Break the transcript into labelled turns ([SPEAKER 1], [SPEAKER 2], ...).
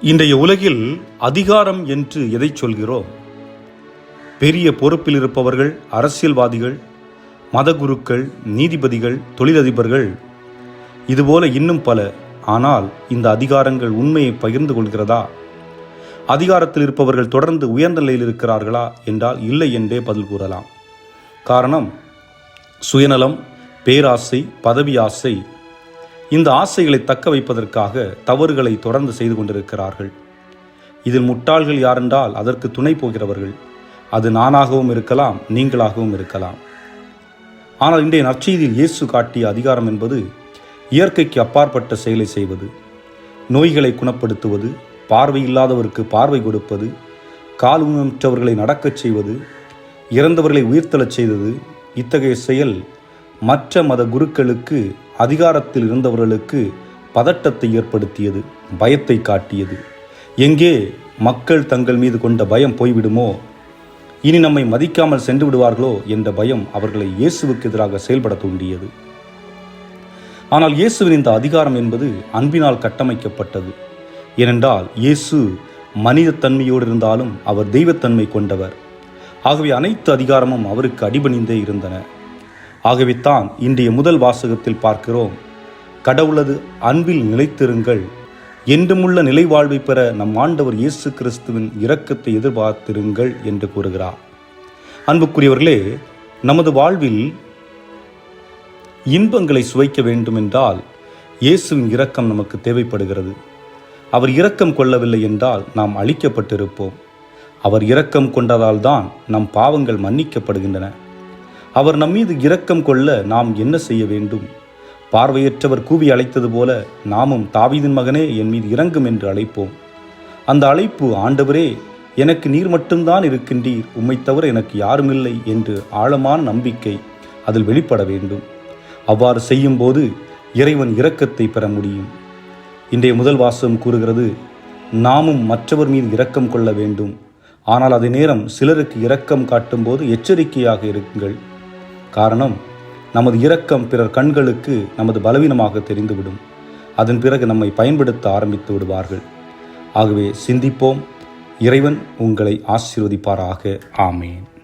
[SPEAKER 1] இன்றைய உலகில் அதிகாரம் என்று எதை சொல்கிறோம்? பெரிய பொறுப்பில் இருப்பவர்கள் அரசியல்வாதிகள் மதகுருக்கள் நீதிபதிகள் தொழிலதிபர்கள் இதுபோல இன்னும் பல. ஆனால் இந்த அதிகாரங்கள் உண்மையை பகிர்ந்து கொள்கிறதா? அதிகாரத்தில் இருப்பவர்கள் தொடர்ந்து உயர்ந்த நிலையில் இருக்கிறார்களா என்றால் இல்லை என்றே பதில் கூறலாம். காரணம் சுயநலம் பேராசை பதவி ஆசை இந்த ஆசைகளை தக்க வைப்பதற்காக தவறுகளை தொடர்ந்து செய்து கொண்டிருக்கிறார்கள். இதில் முட்டாள்கள் யாரென்றால் அதற்கு துணை போகிறவர்கள். அது நானாகவும் இருக்கலாம் நீங்களாகவும் இருக்கலாம். ஆனால் இன்றைய நற்செய்தியில் இயேசு காட்டிய அதிகாரம் என்பது இயற்கைக்கு அப்பாற்பட்ட செயலை செய்வது நோய்களை குணப்படுத்துவது பார்வை இல்லாதவருக்கு பார்வை கொடுப்பது கால் ஊனமுற்றவர்களை நடக்கச் செய்வது இறந்தவர்களை உயிர்த்தெழச் செய்தது இத்தகைய செயல் மற்ற மத குருக்களுக்கு அதிகாரத்தில் இருந்தவர்களுக்கு பதட்டத்தை ஏற்படுத்தியது பயத்தை காட்டியது. எங்கே மக்கள் தங்கள் மீது கொண்ட பயம் போய்விடுமோ இனி நம்மை மதிக்காமல் சென்று விடுவார்களோ என்ற பயம் அவர்களை இயேசுவுக்கு எதிராக செயல்பட தூண்டியது. ஆனால் இயேசுவின் இந்த அதிகாரம் என்பது அன்பினால் கட்டமைக்கப்பட்டது. ஏனென்றால் இயேசு மனிதத்தன்மையோடு இருந்தாலும் அவர் தெய்வத்தன்மை கொண்டவர். ஆகவே அனைத்து அதிகாரமும் அவருக்கு அடிபணிந்தே இருந்தன. ஆகவேத்தான் இன்றைய முதல் வாசகத்தில் பார்க்கிறோம். கடவுளது அன்பில் நிலைத்திருங்கள். என்றுமுள்ள நிலை வாழ்வை பெற நம் ஆண்டவர் இயேசு கிறிஸ்துவின் இரக்கத்தை எதிர்பார்த்திருங்கள் என்று கூறுகிறார். அன்புக்குரியவர்களே நமது வாழ்வில் இன்பங்களை சுவைக்க வேண்டுமென்றால் இயேசுவின் இரக்கம் நமக்கு தேவைப்படுகிறது. அவர் இரக்கம் கொள்ளவில்லை என்றால் நாம் அழிக்கப்பட்டிருப்போம். அவர் இரக்கம் கொண்டதால் தான் நம் பாவங்கள் மன்னிக்கப்படுகின்றன. அவர் நம்மீது இரக்கம் கொள்ள நாம் என்ன செய்ய வேண்டும்? பார்வையற்றவர் கூவி அழைத்தது போல நாமும் தாவீதின் மகனே என் மீது இறங்கும் என்று அழைப்போம். அந்த அழைப்பு ஆண்டவரே எனக்கு நீர் மட்டும்தான் இருக்கின்றீர். உம்மை தவிர எனக்கு யாருமில்லை என்று ஆழமான நம்பிக்கை அதில் வெளிப்பட வேண்டும். அவ்வாறு செய்யும்போது இறைவன் இரக்கத்தை பெற முடியும். இன்றைய முதல் வாசகம் கூறுகிறது நாமும் மற்றவர் மீது இரக்கம் கொள்ள வேண்டும். ஆனால் அதே நேரம் சிலருக்கு இரக்கம் காட்டும்போது எச்சரிக்கையாக இருங்கள். காரணம் நமது இரக்கம் பிறர் கண்களுக்கு நமது பலவீனமாக தெரிந்துவிடும். அதன் பிறகு நம்மை பயன்படுத்த ஆரம்பித்து விடுவார்கள். ஆகவே சிந்திப்போம். இறைவன் உங்களை ஆசீர்வதிப்பாராக. ஆமேன்.